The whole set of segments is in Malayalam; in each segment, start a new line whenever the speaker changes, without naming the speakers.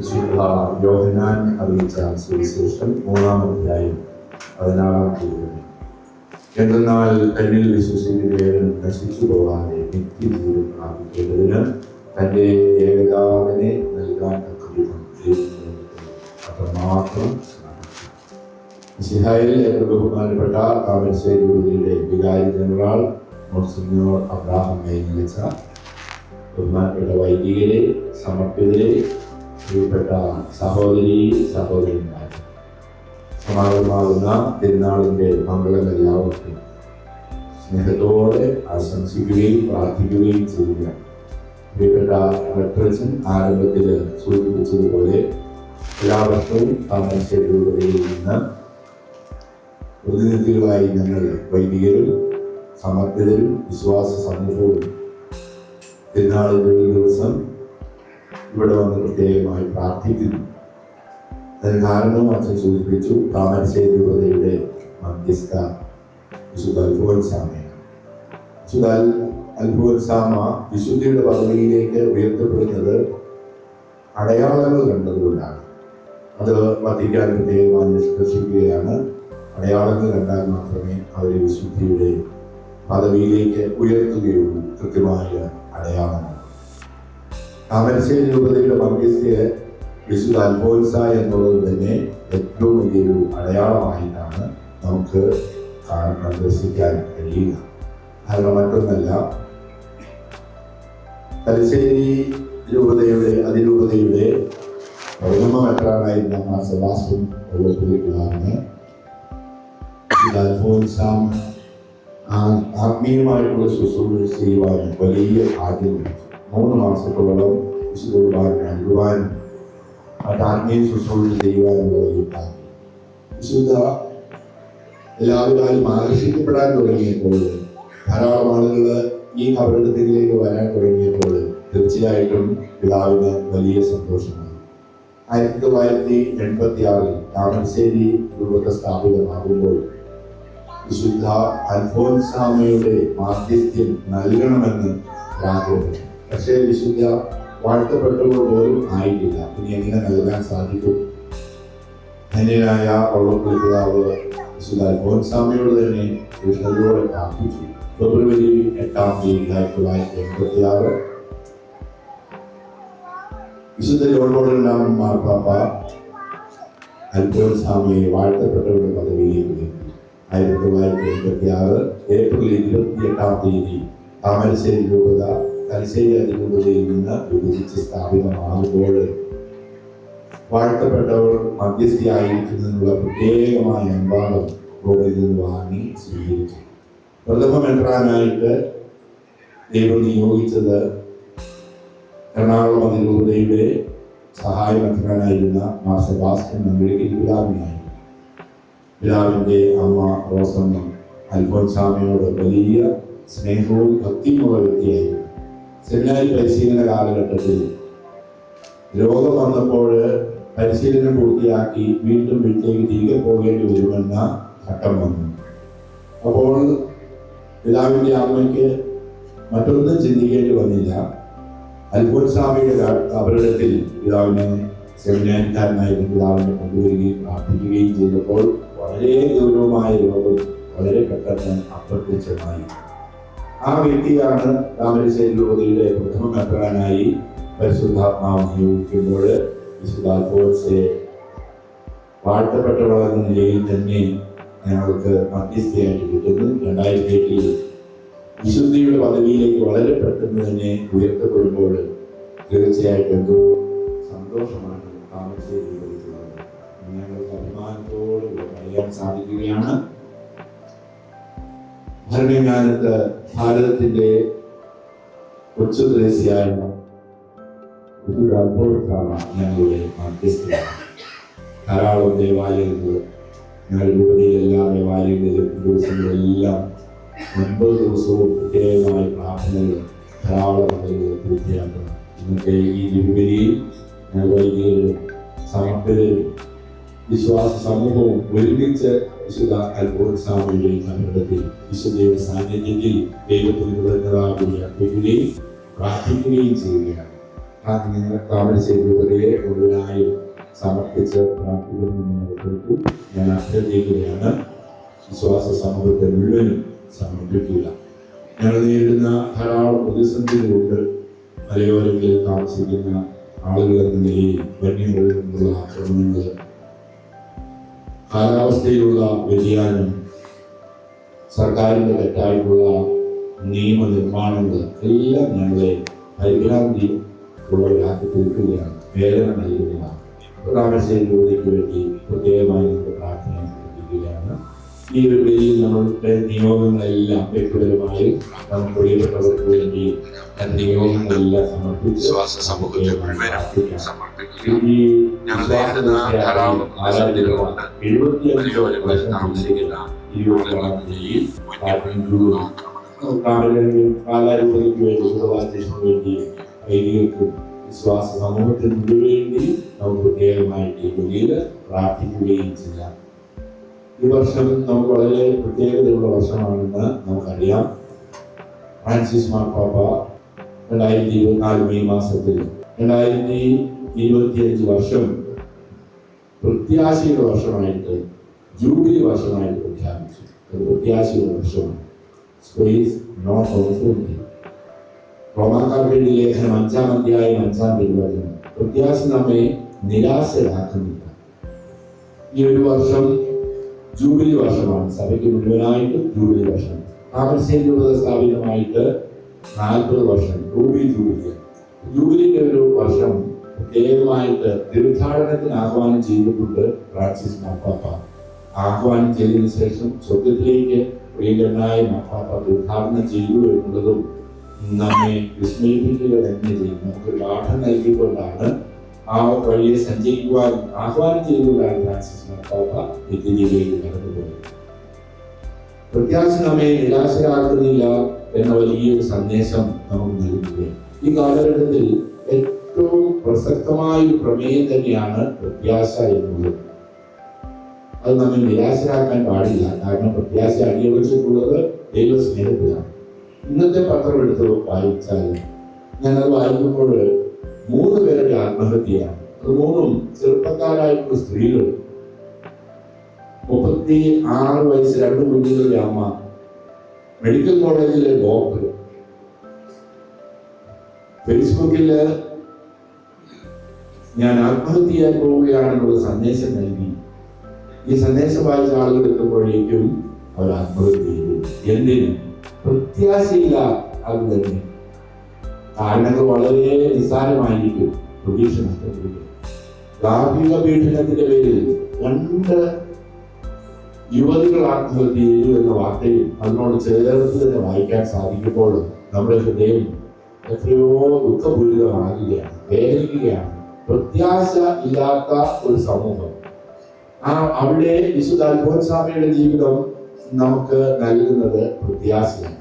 യോഹനാൻ അറിയിച്ച സുവിശേഷം മൂന്നാം അധ്യായം പതിനാറാം തീയതി. എന്തെന്നാൽ തന്നിൽ വിശ്വസിക്കുകയും നശിച്ചു പോകാതെ നിത്യജീവൻ പ്രാപിക്കേണ്ടതിന് തന്റെ ഏകദാവിനെ നൽകാൻ തക്കവിധം അത്രമാത്രം സിഹായിൽ എന്റെ ബഹുമാനപ്പെട്ട താമരശ്ശേരിയുടെ വികാരി ജനറൽ മോൺസിഞ്ഞോർ അബ്രാഹം വെച്ച ബഹുമാനപ്പെട്ട വൈദികരെ സമർപ്പിതരെ പ്രിയപ്പെട്ട സഹോദരി സഹോദരന്മാർ സമാഗമാകുന്ന മംഗളം എല്ലാവർക്കും സ്നേഹത്തോടെ ആശംസിക്കുകയും പ്രാർത്ഥിക്കുകയും ചെയ്യുക. പ്രിയപ്പെട്ട റെഫറൻസൻ ആരംഭത്തിൽ സൂചിപ്പിച്ചതുപോലെ എല്ലാ വർഷവും നിന്ന് പ്രതിനിധികളായി ഞങ്ങൾ വൈദികരും സമർപ്പിതരും വിശ്വാസ സമൂഹവും തിരുനാളിന്റെ ഒരു ദിവസം ഇവിടെ വന്ന് പ്രത്യേകമായി പ്രാർത്ഥിക്കുന്നു. അതിന് കാരണം അച്ഛൻ സൂചിപ്പിച്ചു താമരശ്ശേരി രൂപതയുടെ മധ്യസ്ഥ വിശുദ്ധ അത്ഭുതസാമയാണ് വിശുദ്ധ അത്ഭുതസാമ വിശുദ്ധിയുടെ പദവിയിലേക്ക് ഉയർത്തപ്പെടുന്നത് അടയാളങ്ങൾ കണ്ടതുകൊണ്ടാണ്. അത് വധിക്കാൻ പ്രത്യേകമായി നിഷ്കർഷിക്കുകയാണ്. അടയാളങ്ങൾ കണ്ടാൽ മാത്രമേ അവരെ വിശുദ്ധിയുടെ പദവിയിലേക്ക് ഉയർത്തുകയുള്ളൂ. കൃത്യമായ അടയാളങ്ങൾ. താമരശ്ശേരി രൂപതയുടെ മധ്യസ്ഥയെ വിശുദ്ധ അൽഫോൻസ എന്നുള്ളത് തന്നെ ഏറ്റവും വലിയൊരു അടയാളമായിട്ടാണ് നമുക്ക് കാണാൻ ദർശിക്കാൻ കഴിയുക. കാരണം മറ്റൊന്നല്ല തലശ്ശേരി രൂപതയുടെ അതിരൂപതയുടെ പ്രഥമ മെത്രാനായിരുന്ന മാർ സെബാസ്റ്റിൻ ഉള്ളപ്പോഴാണ് അൽഫോൻസാം ആത്മീയമായിട്ടുള്ള ശുശ്രൂഷ ചെയ്യുവാൻ വലിയ ആദ്യം മൂന്ന് മാസത്തോളം വിശുദ്ധ കുർബാന മറ്റ് ആത്മീയ ശുശ്രൂഷ ചെയ്യുവാനുള്ള ഭാഗ്യം വിശുദ്ധ എല്ലാവരും ആകർഷിക്കപ്പെടാൻ തുടങ്ങിയപ്പോൾ ധാരാളം ആളുകൾ ഈ കബറിടത്തിലേക്ക് വരാൻ തുടങ്ങിയപ്പോൾ തീർച്ചയായിട്ടും പിതാവിന് വലിയ സന്തോഷമായി. ആയിരത്തി തൊള്ളായിരത്തി എൺപത്തി ആറിൽ താമരശ്ശേരി രൂപത്തെ സ്ഥാപിതമാകുമ്പോൾ വിശുദ്ധ അൽഫോൻസാമയുടെ മാധ്യസ്ഥ്യം നൽകണമെന്ന് ആഗ്രഹം പക്ഷേ വിശുദ്ധ വാഴ്ത്തപ്പെട്ടവർ പോലും ആയിട്ടില്ല. ഇനി എങ്ങനെ നൽകാൻ സാധിക്കും? ധന്യനായ പൗളപ്പിതാവ് വിശുദ്ധ അൽഫോൻസാമയോട് തന്നെ കൃഷ്ണതയോടെ പ്രാർത്ഥിച്ചു. ഫെബ്രുവരി എട്ടാം തീയതി ആയിരത്തി തൊള്ളായിരത്തി എൺപത്തി ആറ് വിശുദ്ധ ജോൺബോർഡെല്ലാം മാർപ്പാപ്പ അൽഫോൻസാമയെ വാഴ്ത്തപ്പെട്ടവരുടെ പദവിയിലേക്ക് ഉയർത്തി ആയിരത്തി തൊള്ളായിരത്തി എൺപത്തി ആറ് ഏപ്രിൽ ഇരുപത്തി എട്ടാം തീയതി താമരശ്ശേരി രൂപത തലശ്ശേരി അതിരൂപതയിൽ നിന്ന് വിഭജിച്ച് സ്ഥാപിതമാകുമ്പോൾ വാഴ്ത്തപ്പെട്ടവർ മധ്യസ്ഥയായിരിക്കുന്നതിനുള്ള പ്രത്യേകമായ അനുവാദം കോടതിയിൽ നിന്ന് വാങ്ങി സ്വീകരിച്ചു. പ്രഥമ മെത്രാനായിട്ട് ദൈവം നിയോഗിച്ചത് എറണാകുളം അതിരൂപതയുടെ സഹായ മെത്രാനായിരുന്ന മാർ സെബാസ്റ്റ്യൻ നമ്പിളിക്കൽ പിതാവിനായിരുന്നു. പിതാവിന്റെ അമ്മ റോസമ്മ അൽഫോൻസാമയോട് വലിയ സ്നേഹവും ഭക്തിയുമുള്ള വ്യക്തിയായിരുന്നു. സെമിനാരി പരിശീലന കാലഘട്ടത്തിൽ രോഗം വന്നപ്പോൾ പരിശീലനം പൂർത്തിയാക്കി വീണ്ടും വീട്ടിലേക്ക് തിരികെ പോകേണ്ടി വരുമെന്ന ഘട്ടം വന്നു. അപ്പോൾ പിതാവിന്റെ അമ്മയ്ക്ക് മറ്റൊന്നും ചിന്തിക്കേണ്ടി വന്നില്ല. അൽഫോൻസ്വാമിയുടെ അവരിടത്തിൽ പിതാവിനെ സെമിനാരിക്കാരനായിരുന്നു പിതാവിനെ കൊണ്ടുവരികയും പ്രാർത്ഥിക്കുകയും ചെയ്തപ്പോൾ വളരെ ഗൗരവമായ രോഗം വളരെ പെട്ടെന്ന് അപ്രത്യക്ഷമായി. ആ വ്യക്തിയാണ് താമരശ്ശേരി രൂപതയുടെ പ്രഥമ മെത്രാനായി പരിശുദ്ധാത്മാവ് നിയോഗിക്കുമ്പോൾ വാഴ്ത്തപ്പെട്ടവളെന്ന അൽഫോൻസെ നിലയിൽ തന്നെ ഞങ്ങൾക്ക് മധ്യസ്ഥയായിട്ട് കിട്ടുന്നു. രണ്ടായിരത്തി എട്ടിൽ വിശുദ്ധിയുടെ പദവിയിലേക്ക് വളരെ പെട്ടെന്ന് തന്നെ ഉയർത്തപ്പെടുമ്പോൾ തീർച്ചയായിട്ടും എന്തോ സന്തോഷമാണ് താമരശ്ശേരി ഞങ്ങൾക്ക് അഭിമാനത്തോടുകൂടി പറയാൻ സാധിക്കുകയാണ്. ഭരണങ്ങാനത്ത് ഭാരതത്തിന്റെ കൊച്ചു ത്രേസ്യായ ഞങ്ങളുടെ ധാരാളം ദേവാലയങ്ങൾ ഞങ്ങളുടെ രൂപതയിൽ എല്ലാ ദേവാലയങ്ങളിലും ദിവസങ്ങളെല്ലാം ഒൻപത് ദിവസവും പ്രത്യേകമായ പ്രാർത്ഥനകൾ ധാരാളം പൂർത്തിയാക്കണം ഇന്നത്തെ ഈ ജൂബിലിയിൽ വൈദികരും സമർപ്പിതരും വിശ്വാസ സമൂഹവും ഒരുമിച്ച് വിശുദ്ധ അൽബോത്സാമയുടെ കണ്ടത്തിൽ വിശുദ്ധയുടെ സാന്നിധ്യത്തിൽ ദൈവത്തിന് കൃതജ്ഞതാകൂടി അർപ്പിക്കുകയും പ്രാർത്ഥിക്കുകയും ചെയ്യുകയാണ് താമര ചെയ്തവരെ താമരശ്ശേരി സമർപ്പിച്ച് പ്രാർത്ഥിക്കുന്നു കൊടുത്തു ഞാൻ അഭ്യർത്ഥിക്കുകയാണ് വിശ്വാസ സമൂഹത്തെ മുഴുവനും സമർപ്പിക്കുക ഞങ്ങൾ നേരിടുന്ന ധാരാളം പ്രതിസന്ധികളുണ്ട് മലയോരങ്ങളിൽ താമസിക്കുന്ന ആളുകൾ എന്ന നിലയിൽ വന്യമൃഗങ്ങളിൽ നിന്നുള്ള ആക്രമണങ്ങൾ കാലാവസ്ഥയിലുള്ള വ്യതിയാനം സർക്കാരിന്റെ തെറ്റായിട്ടുള്ള നിയമനിർമ്മാണങ്ങൾ എല്ലാം ഞങ്ങളെ പരിഭ്രാന്തി ഉള്ളവരാക്കി തീർക്കുകയാണ്. വേദന നൽകുകയാണ്. ഒരാഴ്ചയിലൂടെ വേണ്ടി പ്രത്യേകമായി ഈ ഒരു പേജിൽ നമ്മളുടെ നിയോഗങ്ങളെല്ലാം വ്യക്തിപരമായി നമുക്ക് പ്രിയപ്പെട്ടവർക്ക് വേണ്ടി നിയോഗങ്ങളെല്ലാം സമർപ്പിച്ച്
വിശ്വാസ മുഴുവനും സമർപ്പിക്കുകയും ഞങ്ങൾ നേരിടുന്ന ധാരാളം താമസിക്കുന്ന
കാലാരൂപതയ്ക്ക് വേണ്ടി വേണ്ടി വൈദികർക്കും വിശ്വാസ സമൂഹത്തിന് വേണ്ടി നമുക്ക് പ്രത്യേകമായിട്ട് ഈ പ്രാർത്ഥിക്കുകയും ചെയ്യാം. ഈ വർഷം നമുക്ക് വളരെ പ്രത്യേകതയുള്ള വർഷമാണെന്ന് നമുക്കറിയാം. ഫ്രാൻസിസ് മാർപ്പാപ്പ രണ്ടായിരത്തി ഇരുപത്തിനാല് മെയ് മാസത്തിൽ രണ്ടായിരത്തി ഇരുപത്തിയഞ്ച് വർഷം പ്രത്യാശയുടെ വർഷമായിട്ട് ജൂബിലി വർഷമായിട്ട് പ്രഖ്യാപിച്ചു. അത് പ്രത്യാശയുടെ വർഷമാണ്. സ്പേസ് നോട്ട് ഓപ്പോർച്യൂണിറ്റി റോമാക്കാർക്ക് ലേഖനം അഞ്ചാം അധ്യായം അഞ്ചാം തിരുവചനം. പ്രത്യാശ നമ്മെ നിരാശരാക്കുന്നില്ല. ഈ ഒരു വർഷം ജൂബിലി വർഷമാണ്. സഭയ്ക്ക് മുഴുവനായിട്ട് ജൂബിലി വർഷം താമരശ്ശേരി രൂപത സ്ഥാപിതമായിട്ട് നാൽപ്പത് വർഷം റൂബി ജൂബിലി. ജൂബിലിന്റെ ഒരു വർഷം പ്രത്യേകമായിട്ട് തീർത്ഥാടനത്തിന് ആഹ്വാനം ചെയ്തിട്ടുണ്ട് ഫ്രാൻസിസ് മാപ്പാപ്പ ആഹ്വാനം ചെയ്തതിനു ശേഷം സ്വർഗത്തിലേക്ക് പ്രിയങ്കരനായ മാപ്പാപ്പ തീർത്ഥാടനം ചെയ്തു എന്നുള്ളതും നമ്മെ വിസ്മയിപ്പിക്കുക തന്നെ ചെയ്യും നമുക്ക് പാഠം നൽകിക്കൊണ്ടാണ് ആ വഴിയെ സഞ്ചരിക്കുവാൻ ആഹ്വാനം ചെയ്തുകൊണ്ടാണ് ഫ്രാൻസിസ് മാപ്പാപ്പ നിത്യജീവിയിലേക്ക് കടന്നുപോയത് പ്രത്യാശ നമ്മെ നിരാശരാക്കുന്നില്ല എന്ന വലിയൊരു സന്ദേശം നമുക്ക് നൽകുകയാണ്. ഈ കാലഘട്ടത്തിൽ ഏറ്റവും പ്രസക്തമായ ഒരു പ്രമേയം തന്നെയാണ് പ്രത്യാശ എന്നുള്ളത്. അത് നമ്മെ നിരാശരാക്കാൻ പാടില്ല. കാരണം പ്രത്യാശ അടിയുറച്ചിട്ടുള്ളത് ദൈവസ്നേഹത്തിലാണ്. ഇന്നത്തെ പത്രം എടുത്ത് വായിച്ചാൽ ഞാനത് വായിക്കുമ്പോൾ മൂന്ന് പേരുടെ ആത്മഹത്യയാണ്. അത് മൂന്നും ചെറുപ്പക്കാരായിട്ടുള്ള സ്ത്രീകൾ. മുപ്പത്തി ആറ് വയസ്സ് രണ്ട് കുഞ്ഞുങ്ങളുടെ അമ്മ മെഡിക്കൽ കോളേജിലെ ഡോക്ടർ ഫേസ്ബുക്കിൽ ഞാൻ ആത്മഹത്യ ചെയ്യാൻ പോവുകയാണെന്നുള്ള സന്ദേശം നൽകി. ഈ സന്ദേശം വായിച്ച ആളുകൾ എത്തുമ്പോഴേക്കും അവർ ആത്മഹത്യ ചെയ്തു. എന്തിന്? പ്രത്യാശയില്ല അത് തന്നെ. കാരണങ്ങൾ വളരെ നിസ്സാരമായിരിക്കും പ്രതീക്ഷ നഷ്ടപ്പെടുക ഗാർഹിക പീഡനത്തിന്റെ പേരിൽ രണ്ട് യുവതികൾ ആത്മഹത്യ ചെയ്തു എന്ന വാർത്തയിൽ അതിനോട് ചേർത്ത് തന്നെ വായിക്കാൻ സാധിക്കുമ്പോൾ നമ്മുടെ ഹൃദയം എത്രയോ ദുഃഖപൂരിതമാകുകയാണ് വേദനിക്കുകയാണ്. പ്രത്യാശ ഇല്ലാത്ത ഒരു സമൂഹം. ആ അവിടെ വിശുദ്ധ അൽഫോൻസാമയുടെ ജീവിതം നമുക്ക് നൽകുന്നത് പ്രത്യാശയാണ്.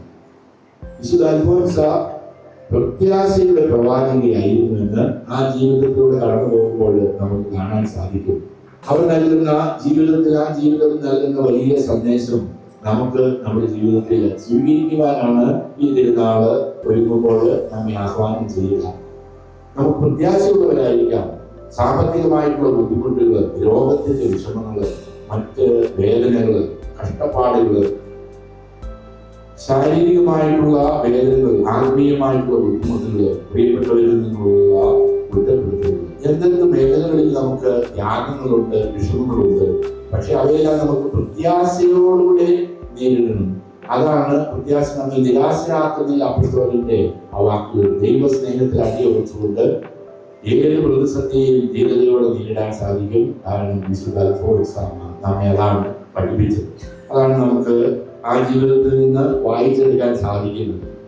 വിശുദ്ധ അൽഫോൻസ പ്രത്യാശയുടെ പ്രവാചകയായിരുന്നുവെന്ന് ആ ജീവിതത്തിലൂടെ കടന്നു പോകുമ്പോൾ നമുക്ക് കാണാൻ സാധിക്കും. അവർ നൽകുന്ന ജീവിതത്തിൽ ആ ജീവിതം നൽകുന്ന വലിയ സന്ദേശം നമുക്ക് നമ്മുടെ ജീവിതത്തിൽ സ്വീകരിക്കുവാനാണ് ഈ തിരുനാൾ ഒരുങ്ങുമ്പോൾ നമ്മെ ആഹ്വാനം ചെയ്യുക. നമുക്ക് പ്രത്യാശയുള്ളവരായിരിക്കാം. സാമ്പത്തികമായിട്ടുള്ള ബുദ്ധിമുട്ടുകൾ രോഗത്തിന്റെ വിഷമങ്ങൾ മറ്റ് വേദനകൾ കഷ്ടപ്പാടുകൾ ശാരീരികമായിട്ടുള്ള വേദനകൾ ആത്മീയമായിട്ടുള്ള ബുദ്ധിമുട്ടുകൾ പ്രിയപ്പെട്ടവരിൽ നിന്നുള്ള കുറ്റപ്പെടുത്തലുകൾ എന്തെങ്കിലും മേഖലകളിൽ നമുക്ക് ത്യാഗങ്ങളുണ്ട് വിഷമങ്ങളുണ്ട് പക്ഷെ അവയെല്ലാം നമുക്ക് പ്രത്യാശയോടുകൂടെ നേരിടണം. അതാണ് പ്രത്യാശ നമ്മൾ നിരാശരാക്കുന്നില്ല അപ്പുറത്തോലിന്റെ ആ വാക്കുകൾ. ദൈവസ്നേഹത്തിൽ അടിയുറച്ചുകൊണ്ട് ഏത് പ്രതിസന്ധിയെയും ധീരതയോടെ നേരിടാൻ സാധിക്കും. കാരണം വിശുദ്ധ അൽഫോൻസാമ നമ്മെ അതാണ് പഠിപ്പിച്ചത്. അതാണ് നമുക്ക് ആ ജീവിതത്തിൽ നിന്ന് വായിച്ചെടുക്കാൻ സാധിക്കുന്നത്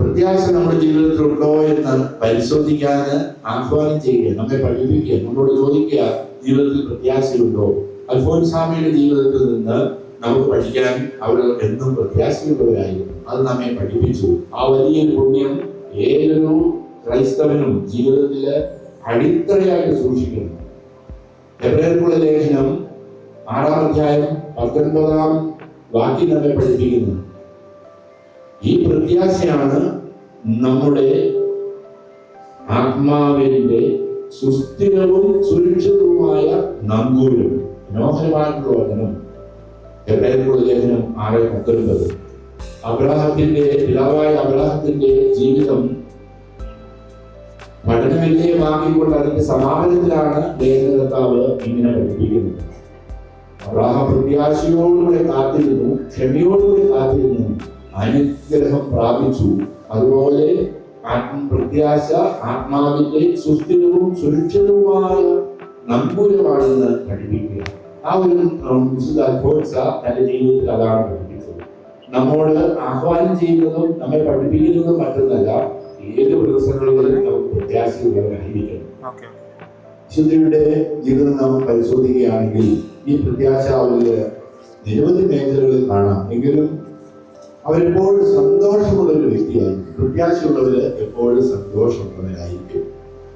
പ്രത്യാശ നമ്മുടെ ജീവിതത്തിൽ ഉണ്ടോ എന്ന് പരിശോധിക്കാൻ ആഹ്വാനം ചെയ്യുക നമ്മെ പഠിപ്പിക്കുക നമ്മളോട് ചോദിക്കുക ജീവിതത്തിൽ പ്രത്യാശയുണ്ടോ? അൽഫോൻസ്വാമിയുടെ ജീവിതത്തിൽ നിന്ന് നമുക്ക് പഠിക്കാൻ അവർ എന്നും പ്രത്യാശയുള്ളവരായിരുന്നു. അത് നമ്മെ പഠിപ്പിച്ചു. ആ വലിയൊരു പുണ്യം ഏതൊരു ക്രൈസ്തവനും ജീവിതത്തിൽ അടിത്തറയായിട്ട് സൂക്ഷിക്കുന്നു. എബ്രേർക്കുള്ള ലേഖനം ആറാം അധ്യായം പത്തൊൻപതാം വാക്യം നമ്മെ പഠിപ്പിക്കുന്നു. ഈ പ്രത്യാശയാണ് നമ്മുടെ ആത്മാവിന്റെ സുസ്ഥിരവും സുരക്ഷിതവുമായ നങ്കൂരം. മനോഹരമായിട്ടുള്ള വചനം. എബ്രാഹിമുള്ള ലേഖനം പത്തൊൻപത്. അബ്രാഹത്തിന്റെ പിതാവായ അബ്രാഹത്തിന്റെ ജീവിതം പഠനവിധേയമാക്കിക്കൊണ്ട് അതിന്റെ സമാപനത്തിലാണ് ലേഖനകർത്താവ് ഇങ്ങനെ പഠിപ്പിക്കുന്നത്. അബ്രാഹം പ്രത്യാശയോടുകൂടെ കാത്തിരുന്നു ക്ഷമയോടുകൂടി കാത്തിരുന്നു. അനുഗ്രഹം പ്രാപിച്ചു. അതുപോലെ ആത്മ പ്രത്യാശ ആത്മാവിന്റെ സുസ്ഥിരവും സുരക്ഷിതവുമായ നമ്പൂരമാണെന്ന് പഠിപ്പിക്കുക. ആ ഒരു വിശുദ്ധ അൽഫോൻസ തന്റെ ജീവിതത്തിൽ അതാണ് പഠിപ്പിച്ചത്. നമ്മോട് ആഹ്വാനം ചെയ്യുന്നതും നമ്മെ പഠിപ്പിക്കുന്നതും മറ്റൊന്നല്ല ഏത് പ്രതിസന്ധികളിലും നമുക്ക് പ്രത്യാശയുള്ളവരായിരിക്കണം. വിശുദ്ധിയുടെ ജീവിതം നാം പരിശോധിക്കുകയാണെങ്കിൽ ഈ പ്രത്യാശ അവരിൽ നിരവധി മേഖലകളിൽ കാണാം. എങ്കിലും അവരെപ്പോഴും സന്തോഷമുള്ള ഒരു വ്യക്തിയായിരിക്കും പ്രത്യാശയുള്ളവര് എപ്പോഴും സന്തോഷമുള്ളവരായിരിക്കും.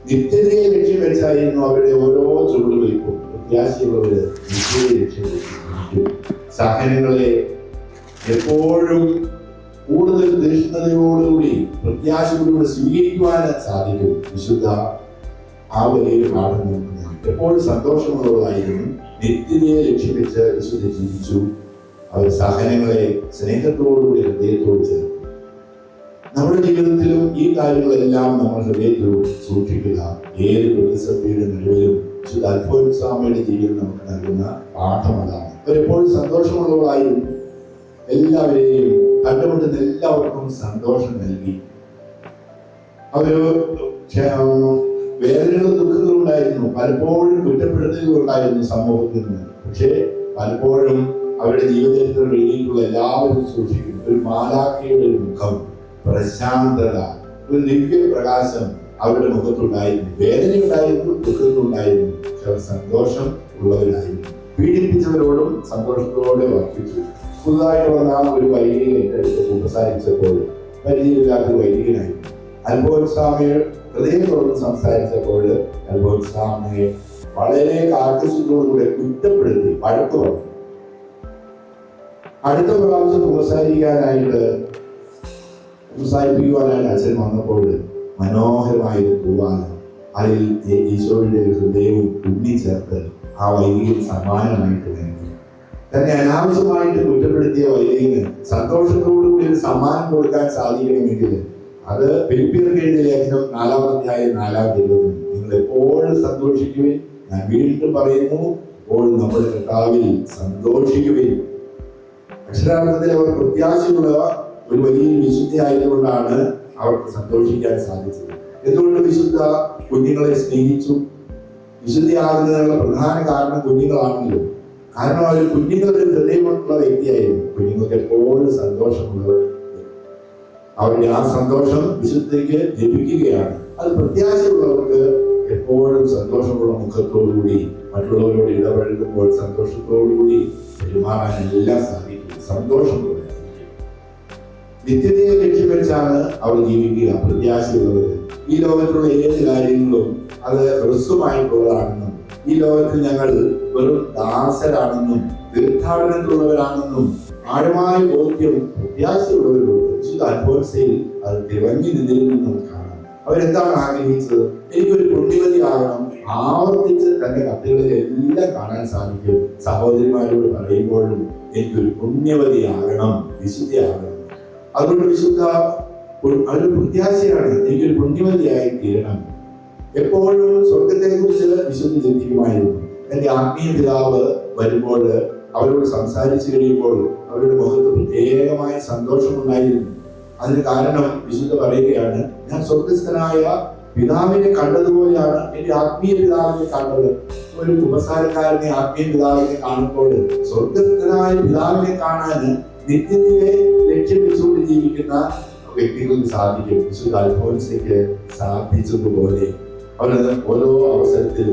നിത്യതയെ ലക്ഷ്യം വെച്ചായിരുന്നു അവരുടെ ഓരോ ചുവടുകളിലും പ്രത്യാശയുള്ളവര് നിത്യതയെ ലക്ഷ്യം വെച്ചിരിക്കും. സഹനങ്ങളെ എപ്പോഴും കൂടുതൽ തീഷ്ണതയോടുകൂടി പ്രത്യാശയോടുകൂടി സ്വീകരിക്കുവാൻ സാധിക്കും. വിശുദ്ധ ആ വലിയ പാഠം എപ്പോഴും സന്തോഷമുള്ളവരായിരുന്നു. നിത്യതയെ ലക്ഷ്യം വെച്ച് വിശുദ്ധ ജീവിച്ചു അവർ സഹനങ്ങളെ സ്നേഹത്തോടുകൂടി ഹൃദയത്തോട് ചേർന്നു നമ്മുടെ ജീവിതത്തിലും ഈ കാര്യങ്ങളെല്ലാം നമ്മൾ ഹൃദയത്തിൽ സൂക്ഷിക്കുക. ഏത് പ്രതിസന്ധിയുടെ നടുവിലും വിശുദ്ധ അൽഫോൻസ്വാമിയുടെ ജീവിതം നമുക്ക് നൽകുന്ന പാഠം അതാണ് അവരെപ്പോഴും സന്തോഷമുള്ളവരായിരുന്നു എല്ലാവരെയും കണ്ടുമുട്ടുന്ന എല്ലാവർക്കും സന്തോഷം നൽകി. അവർ വേദനകളും ദുഃഖങ്ങളും ഉണ്ടായിരുന്നു. പലപ്പോഴും കുറ്റപ്പെടുത്തലുകൾ ഉണ്ടായിരുന്നു സമൂഹത്തിൽ നിന്ന്. പക്ഷേ പലപ്പോഴും അവരുടെ ജീവിതത്തിൽ എഴുതിയിട്ടുള്ള എല്ലാവരും സൂക്ഷിക്കുന്നു. ഒരു മാലാഖയുടെ മുഖം പ്രശാന്തത ഒരു ദിവ്യ പ്രകാശം അവരുടെ മുഖത്തുണ്ടായിരുന്നു. വേദനയുണ്ടായിരുന്നു ദുഃഖങ്ങളുണ്ടായിരുന്നു. പക്ഷെ അവർ സന്തോഷം ഉള്ളവരായിരുന്നു. പീഡിപ്പിച്ചവരോടും സന്തോഷത്തോടെ വർദ്ധിച്ചു പുതുതായിട്ട് വന്ന ഒരു വൈദികൻ എന്റെ അടുത്ത് സംസാരിച്ചപ്പോൾ പരിചയമില്ലാത്ത വൈദികനായിരുന്നു. അനുഭവ അൽബോത്സ്വാമിയെ ഹൃദയം തുറന്ന് സംസാരിച്ചപ്പോൾ അൽബോത്സ്വാമിയെ വളരെ കാർക്കശ്യത്തോടുകൂടെ കുറ്റപ്പെടുത്തി വഴക്ക് പറഞ്ഞു. അടുത്ത പ്രാവശ്യം സംസാരിക്കാനായിട്ട് സംസാരിപ്പിക്കുവാനായിട്ട് അച്ഛൻ വന്നപ്പോൾ മനോഹരമായ ഒരു പൂവാണ് അതിൽ ഈശോയുടെ ഹൃദയവും ഉണ്ണി ചേർത്ത് ആ വൈദികൻ സമ്മാനമായിട്ട് നൽകി. തന്നെ അനാവശ്യമായിട്ട് കുറ്റപ്പെടുത്തിയ വൈദികന് സന്തോഷത്തോടുകൂടി ഒരു സമ്മാനം കൊടുക്കാൻ സാധിക്കണമെങ്കിൽ അത് ഫിലിപ്പിയർക്ക് എഴുതിയ ലേഖനം നാലാം നിങ്ങൾ എപ്പോഴും സന്തോഷിക്കുവിൻ. ഞാൻ വീണ്ടും പറയുന്നു എപ്പോഴും നമ്മുടെ കർത്താവിൽ സന്തോഷിക്കുവിൻ. അക്ഷരാർത്ഥത്തിൽ അവർ പ്രത്യാശയുള്ള ഒരു വലിയ വിശുദ്ധി ആയതുകൊണ്ടാണ് അവർക്ക് സന്തോഷിക്കാൻ സാധിച്ചത്. എന്തുകൊണ്ട് വിശുദ്ധ കുഞ്ഞുങ്ങളെ സ്നേഹിച്ചു? വിശുദ്ധിയാകുന്നതിനുള്ള പ്രധാന കാരണം കുഞ്ഞുങ്ങളാണല്ലോ. കാരണം അവർ കുഞ്ഞുങ്ങളുടെ ഹൃദയമുള്ള വ്യക്തിയായിരുന്നു. കുഞ്ഞുങ്ങൾക്ക് എപ്പോഴും സന്തോഷമുള്ളവർ അവരുടെ ആ സന്തോഷം വിശുദ്ധയ്ക്ക് ലഭിക്കുകയാണ്. അത് പ്രത്യാശയുള്ളവർക്ക് എപ്പോഴും സന്തോഷമുള്ള മുഖത്തോടുകൂടി മറ്റുള്ളവരോട് ഇടപഴകുമ്പോൾ സന്തോഷത്തോടുകൂടി പെരുമാറാൻ എല്ലാം സാധിക്കും. സന്തോഷം നിത്യതയെ ലക്ഷ്യം വെച്ചാണ് അവർ ജീവിക്കുക. പ്രത്യാശയുള്ളത്. ഈ ലോകത്തിലുള്ള ഏത് കാര്യങ്ങളും അത് ഹ്രസ്വമായിട്ടുള്ളതാണെന്നും ഈ ലോകത്തിൽ ഞങ്ങൾ വെറും ദാസരാണെന്നും തീർത്ഥാടനത്തിലുള്ളവരാണെന്നും ആഴമായ ബോധ്യം പ്രത്യാശയുള്ളവരുണ്ട് വിശുദ്ധ അൽഫോൻസയിൽ അത് തിളങ്ങി നിന്നിരുന്നു നമുക്ക് കാണാം. അവരെന്താണ് ആഗ്രഹിച്ചത്? എനിക്കൊരു പുണ്യവതി ആകണം ആവർത്തിച്ച് തന്റെ കത്തുകളിൽ എല്ലാം കാണാൻ സാധിക്കും. സഹോദരിമാരോട് പറയുമ്പോഴും എനിക്കൊരു പുണ്യവതി ആകണം വിശുദ്ധി ആകണം. അതുകൊണ്ട് വിശുദ്ധ ഒരു പ്രത്യാശയാണ്. എനിക്കൊരു പുണ്യവതിയായി തീരണം. എപ്പോഴും സ്വർഗത്തെ കുറിച്ച് വിശുദ്ധി ചിന്തിക്കുമായിരുന്നു. എന്റെ ആത്മീയ പിതാവ് വരുമ്പോൾ അവരോട് സംസാരിച്ചു കഴിയുമ്പോൾ അവരുടെ മുഖത്ത് പ്രത്യേകമായ സന്തോഷമുണ്ടായിരുന്നു. അതിന് കാരണം വിശുദ്ധ പറയുകയാണ് ഞാൻ സ്വർഗസ്ഥനായ പിതാവിനെ കണ്ടതുപോലെയാണ് എന്റെ ആത്മീയ പിതാവിനെ കണ്ടത്. ഒരു കുമ്പസാരക്കാരനെ ആത്മീയ പിതാവിനെ കാണുമ്പോൾ സ്വർഗസ്ഥനായ പിതാവിനെ കാണാൻ നിത്യതയെ ലക്ഷ്യം വെച്ചുകൊണ്ട് ജീവിക്കുന്ന വ്യക്തികൾക്ക് സാധിക്കും. വിശുദ്ധ അൽഫോൻസയ്ക്ക് സാധിച്ചതുപോലെ അവരത് ഓരോ അവസരത്തിൽ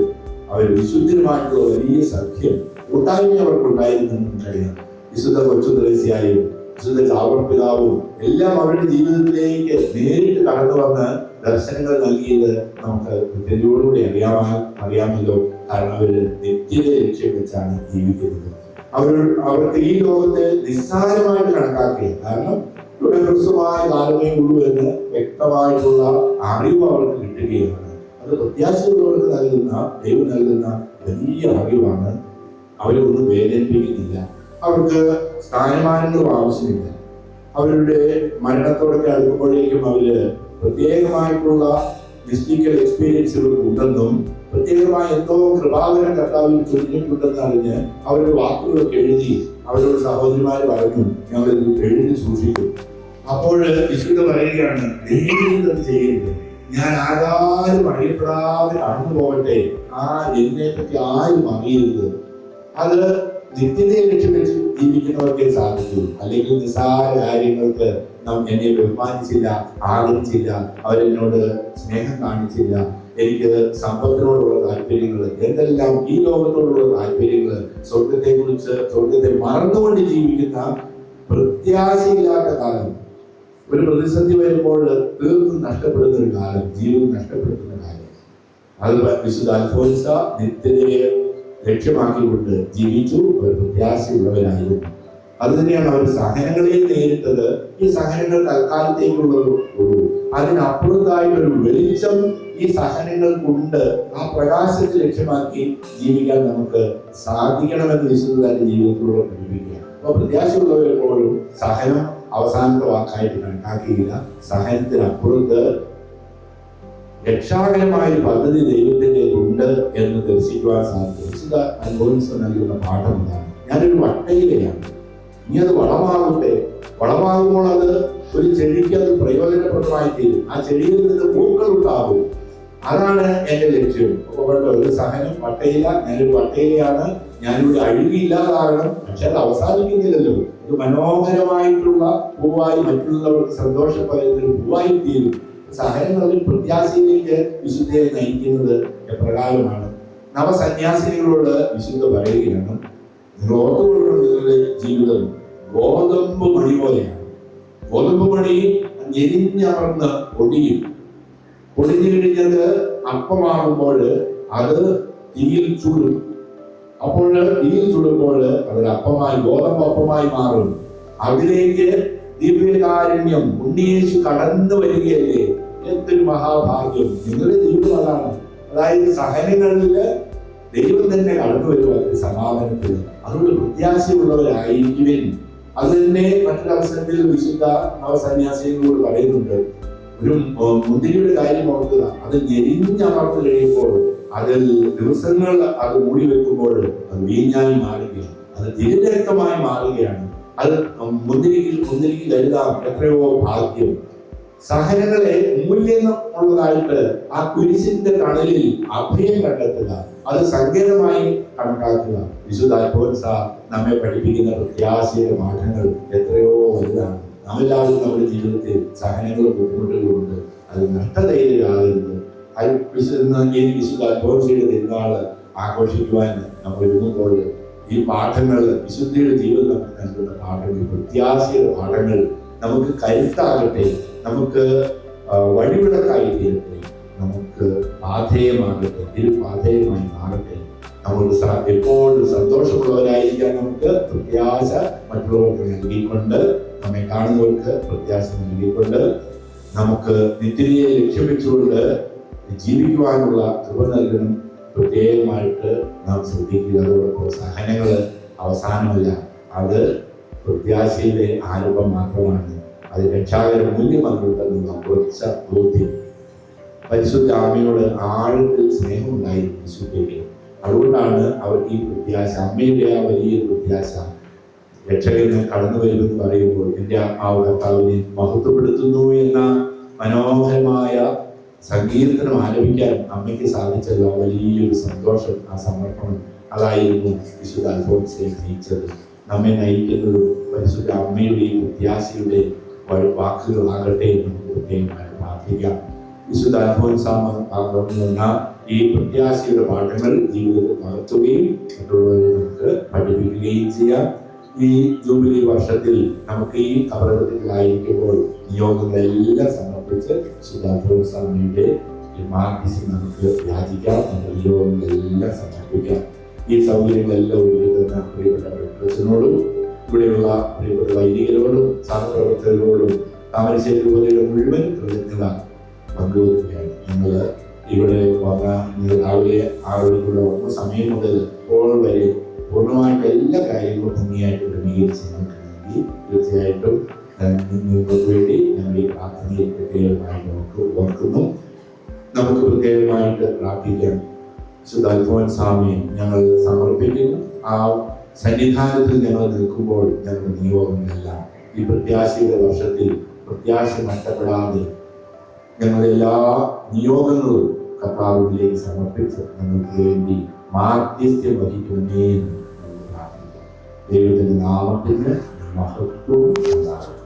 അവർ വിശുദ്ധരുമായിട്ടുള്ള വലിയ സഖ്യം കൂട്ടായ്മ അവർക്കുണ്ടായിരുന്നു കഴിയാം വിശുദ്ധ കൊച്ചു ത്രേസ്യായും വിശുദ്ധ ചാവർ പിതാവും എല്ലാം അവരുടെ ജീവിതത്തിലേക്ക് നേരിട്ട് കടന്നു വന്ന് ദർശനങ്ങൾ നൽകിയത് നമുക്ക് കൃത്യതയോടുകൂടി അറിയാമാ അറിയാമല്ലോ. കാരണം അവർ നിത്യതയെ ലക്ഷ്യം വെച്ചാണ് ജീവിക്കുന്നത്. അവർ അവർക്ക് ഈ ലോകത്തെ നിസ്സാരമായിട്ട് കണക്കാക്കി കാരണം ഇവിടെ ഹ്രസ്വമായ കാലമേ ഉള്ളൂ എന്ന് വ്യക്തമായിട്ടുള്ള അറിവ് അവർക്ക് കിട്ടുകയാണ്. അത് പ്രത്യാശയുള്ളവർക്ക് നൽകുന്ന ദൈവം നൽകുന്ന വലിയ അറിവാണ് അവരെ ഒന്നും വേദനിപ്പിക്കുന്നില്ല. അവർക്ക് സ്ഥാനമാനങ്ങളും ആവശ്യമില്ല. അവരുടെ മരണത്തോടൊക്കെ അടുക്കുമ്പോഴേക്കും അവർ പ്രത്യേകമായിട്ടുള്ള മിസ്റ്റിക്കൽ എക്സ്പീരിയൻസുകൾ ഉണ്ടെന്നും പ്രത്യേകമായ എന്തോ കൃപാകരം കർത്താവിൽ ചൊല്ലിയിട്ടുണ്ടെന്ന് അറിഞ്ഞ് അവരുടെ വാക്കുകളൊക്കെ എഴുതി അവരുടെ സഹോദരിമാർ പറഞ്ഞു ഞങ്ങൾ എഴുതി സൂക്ഷിക്കും. അപ്പോൾ വിശുദ്ധ പറയുകയാണ് ദൈവം ചെയ്യരുത്. ഞാൻ ആരാരും അറിയപ്പെടാതെ കടന്നു പോകട്ടെ ആ എന്നെ പറ്റി ആരും അറിയരുത്. അത് നിത്യതയെ ലക്ഷ്യം വെച്ച് ജീവിക്കുന്നവർക്കേ സാധിക്കൂ അല്ലെങ്കിൽ നിസ്സാര കാര്യങ്ങൾക്ക് നാം എന്നെ ബഹുമാനിച്ചില്ല ആദരിച്ചില്ല അവരെന്നോട് സ്നേഹം കാണിച്ചില്ല. എനിക്ക് സമ്പത്തിനോടുള്ള താല്പര്യങ്ങൾ എന്തെല്ലാം ഈ ലോകത്തോടുള്ള താല്പര്യങ്ങൾ സ്വർഗത്തെ കുറിച്ച് സ്വർഗത്തെ മറന്നുകൊണ്ട് ജീവിക്കുന്ന പ്രത്യാശയില്ലാത്ത കാലം. ഒരു പ്രതിസന്ധി വരുമ്പോൾ തീർത്തും നഷ്ടപ്പെടുന്ന ഒരു കാലം ജീവിതം നഷ്ടപ്പെടുത്തുന്ന കാലം. അത് വിശുദ്ധ അൽഫോൻസ നിത്യതയെ ലക്ഷ്യമാക്കിക്കൊണ്ട് ജീവിച്ചു ഒരു പ്രത്യാശയുള്ളവരായിരുന്നു അത് തന്നെയാണ് അവർ സഹനങ്ങളെ നേരിട്ടത്. ഈ സഹനങ്ങൾ തൽക്കാലത്തേക്കുള്ള ഒരു ഒരു വെളിച്ചം ഈ സഹനങ്ങൾക്കുണ്ട്. ആ പ്രകാശത്തെ ലക്ഷ്യമാക്കി ജീവിക്കാൻ നമുക്ക് സാധിക്കണമെന്ന് വിശുദ്ധന്റെ ജീവിതത്തിലൂടെ പഠിപ്പിക്കുക അപ്പൊ പ്രത്യാശയുള്ളവരെപ്പോഴും സഹനം അവസാനത്തെ വാക്കായിട്ട് കണക്കാക്കിയില്ല. സഹനത്തിനപ്പുറത്ത് രക്ഷാകരമായ പദ്ധതി ദൈവത്തിന്റെ ഉണ്ട് എന്ന് ദർശിക്കുവാൻ സാധിക്കും. വിശുദ്ധ അനുഭവിച്ച് നൽകുന്ന പാഠം ഇതാണ്. ഞാനൊരു വട്ടയിലെയാണ്. ഇനി അത് വളമാകട്ടെ. വളമാകുമ്പോൾ അത് ഒരു ചെടിക്ക് അത് പ്രയോജനപ്രദമായി തീരും. ആ ചെടിയിൽ നിന്ന് പൂക്കൾ ഉണ്ടാകും. അതാണ് എന്റെ ലക്ഷ്യം. അപ്പൊ ഒരു സഹനം വട്ടയില ഞാനൊരു വട്ടയിലയാണ്. ഞാനിവിടെ അഴുകിയില്ലാതാകണം പക്ഷെ അത് അവസാനിക്കുന്നില്ലല്ലോ. ഒരു മനോഹരമായിട്ടുള്ള പൂവായി മറ്റുള്ളവർക്ക് സന്തോഷം ഒരു പൂവായി തീരും. സഹനങ്ങളിൽ പ്രത്യാശയിലേക്ക് വിശുദ്ധയെ നയിക്കുന്നത് എപ്രകാരമാണ്? നവസന്യാസിനികളോട് വിശുദ്ധ പറയുകയാണ് നിങ്ങൾ നിങ്ങളുടെ ജീവിതം. ഗോതമ്പ് മണി പോലെയാണ്. ഗോതമ്പ് മണി ഞെരിഞ്ഞമർന്ന് പൊടിയും. പൊടിഞ്ഞു കഴിഞ്ഞത് അപ്പമാകുമ്പോൾ അത് തീയിൽ ചൂടും. അപ്പോൾ തീയിൽ ചുടുമ്പോൾ അതൊരു അപ്പമായി ഗോതമ്പ് അപ്പമായി മാറും. അതിലേക്ക് ദിവ്യകാരുണ്യം ഉണ്ണിയേശു കടന്നു വരികയല്ലേ? എന്തൊരു മഹാഭാഗ്യം. നിങ്ങളുടെ ജീവിതം അതാണ്. അതായത് സഹനങ്ങളിൽ ദൈവം തന്നെ കടന്നു വരുവാൻ സമാധാനത്തിൽ അതുകൊണ്ട് പ്രത്യാശയുള്ളവരായിരിക്കുവിൻ. അത് തന്നെ മറ്റൊരവസരത്തിൽ വിശുദ്ധ നവസന്യാസികളോട് പറയുന്നുണ്ട്. ഒരു മുന്തിരിയുടെ കാര്യം ഓർക്കുക. അത് ഞെരിഞ്ഞമർന്നു കഴിയുമ്പോൾ അതിൽ ദിവസങ്ങൾ അത് മൂടി വെക്കുമ്പോൾ അത് വീഞ്ഞായി മാറുകയാണ്. അത് തിരുരക്തമായി മാറുകയാണ്. അത് മുന്തിരിക്ക് മുന്തിരിക്ക് കരുതാം. എത്രയോ ഭാഗ്യം. സഹനങ്ങളെ മൂല്യം ഉള്ളതായിട്ട് ആ കുരിശിന്റെ തണലിൽ അഭയം കണ്ടെത്തുക. അത് സങ്കേതമായി കണക്കാക്കുക. വിശുദ്ധ അൽഫോൻസ നമ്മെ പഠിപ്പിക്കുന്ന പ്രത്യാശയുടെ മാറ്റങ്ങൾ എത്രയോ വലുതാണ്. നമ്മളാവും നമ്മുടെ ജീവിതത്തിൽ സഹനങ്ങളും ബുദ്ധിമുട്ടുകളുണ്ട്. അത് നഷ്ടതയിലാകരുത്. ഈ വിശുദ്ധ അൽഫോൻസയുടെ തിരുനാൾ ആഘോഷിക്കുവാൻ നമ്മൾ ഈ പാഠങ്ങൾ വിശുദ്ധിയുടെ ജീവിതം നൽകുന്ന പാഠങ്ങൾ പ്രത്യാശയുടെ പാഠങ്ങൾ നമുക്ക് കരുത്താകട്ടെ. നമുക്ക് വഴിവിടക്കായി തീരട്ടെ നമുക്ക് പാധേയമാകട്ടെ തിരുപാധേയമായി മാറട്ടെ. നമുക്ക് എപ്പോഴും സന്തോഷമുള്ളവരായിരിക്കാൻ നമുക്ക്. പ്രത്യാശ മറ്റുള്ളവർക്ക് നൽകിക്കൊണ്ട് നമ്മെ കാണുന്നവർക്ക് പ്രത്യാശ നൽകിക്കൊണ്ട് നമുക്ക് നിത്യതയെ ലക്ഷ്യം ജീവിക്കുവാനുള്ള കൃപ നൽകണം. പ്രത്യേകമായിട്ട് നാം ശ്രദ്ധിക്കുക. അതോടൊപ്പം സഹനങ്ങൾ അവസാനമല്ല. അത് പ്രത്യാശയുടെ ആരംഭം മാത്രമാണ്. അത് രക്ഷാകര മൂല്യം നാം ഉറച്ച ബോധ്യം. പരിശുദ്ധ അമ്മയോട് ആഴത്തിൽ സ്നേഹമുണ്ടായി വിശുദ്ധിക്ക് അതുകൊണ്ടാണ് അവർ ഈ പ്രത്യാശ അമ്മയുടെ ആ വലിയ പ്രത്യാശ രക്ഷകനെ കടന്നു വരുമെന്ന് പറയുമ്പോൾ എന്റെ ആത്മാവ് കർത്താവിനെ മഹത്വപ്പെടുത്തുന്നു എന്ന മനോഹരമായ സങ്കീർത്തനം ആലപിക്കാൻ അമ്മയ്ക്ക് സാധിച്ചത് ആ വലിയൊരു സന്തോഷം ആ സമർപ്പണം. അതായിരുന്നു വിശുദ്ധ അൽഫോൺസിനെ നയിച്ചത്. നമ്മെ നയിക്കുന്നത് പരിശുദ്ധ അമ്മയുടെ പ്രത്യാശയുടെയും വാക്കുകളാകട്ടെ എന്ന് പ്രാർത്ഥിക്കാം. വിശുദ്ധ അൽഫോൻസാമ ഈ പ്രത്യാശയുടെ പാഠങ്ങൾ ജീവിതത്തിൽ പകർത്തുകയും മറ്റുള്ളവരെ നമുക്ക് പഠിപ്പിക്കുകയും ചെയ്യാം. ഈ ജൂബിലി വർഷത്തിൽ നമുക്ക് ഈ കബറത്തിലായിരിക്കുമ്പോൾ നിയോഗങ്ങളെല്ലാം സമർപ്പിച്ച് വിശുദ്ധ അൽഫോൻസാമയുടെ മാർഗിസ് നമുക്ക് യാചിക്കാം. നമ്മുടെ നിയോഗങ്ങളെല്ലാം സമർപ്പിക്കാം. ഈ സൗകര്യങ്ങളെല്ലാം ഒരുക്കുന്ന പ്രിയപ്പെട്ട ഡോക്ടേഴ്സിനോടും ഇവിടെയുള്ള പ്രിയപ്പെട്ട വൈദികരോടും സഹപ്രവർത്തകരോടും താമരശ്ശേരി പോലെയുള്ള മുഴുവൻ കൃതജ്ഞത പങ്കുവെക്കുകയാണ്. നമ്മൾ ഇവിടെ വന്ന ഇന്ന് രാവിലെ മണിക്കൂടെ വന്ന സമയം മുതൽ ഇപ്പോൾ വരെ പൂർണമായിട്ട് എല്ലാ കാര്യങ്ങളും ഭംഗിയായിട്ട് ക്രമീകരിച്ച് ഞങ്ങൾക്ക് നൽകി. തീർച്ചയായിട്ടും നിങ്ങൾക്ക് വേണ്ടി ഞങ്ങൾ ഈ പ്രാർത്ഥനയിൽ പ്രത്യേകമായി നമുക്ക് ഓർക്കുന്നു. നമുക്ക് പ്രത്യേകമായിട്ട് പ്രാർത്ഥിക്കാം. സുധാൽഫോൻ സ്വാമി ഞങ്ങൾ സമർപ്പിക്കുന്നു. ആ സന്നിധാനത്തിൽ ഞങ്ങൾ നിൽക്കുമ്പോൾ ഞങ്ങളുടെ നിയോഗങ്ങളെല്ലാം ഈ പ്രത്യാശയുടെ വർഷത്തിൽ പ്രത്യാശ നഷ്ടപ്പെടാതെ ഞങ്ങളുടെ എല്ലാ നിയോഗങ്ങളും കർത്താവിലേക്ക് സമർപ്പിച്ച് ഞങ്ങൾക്ക് വേണ്ടി മാധ്യസ്ഥ്യം വഹിക്കുന്നേ ദൈവത്തിന്റെ നാമത്തിന് മഹത്വം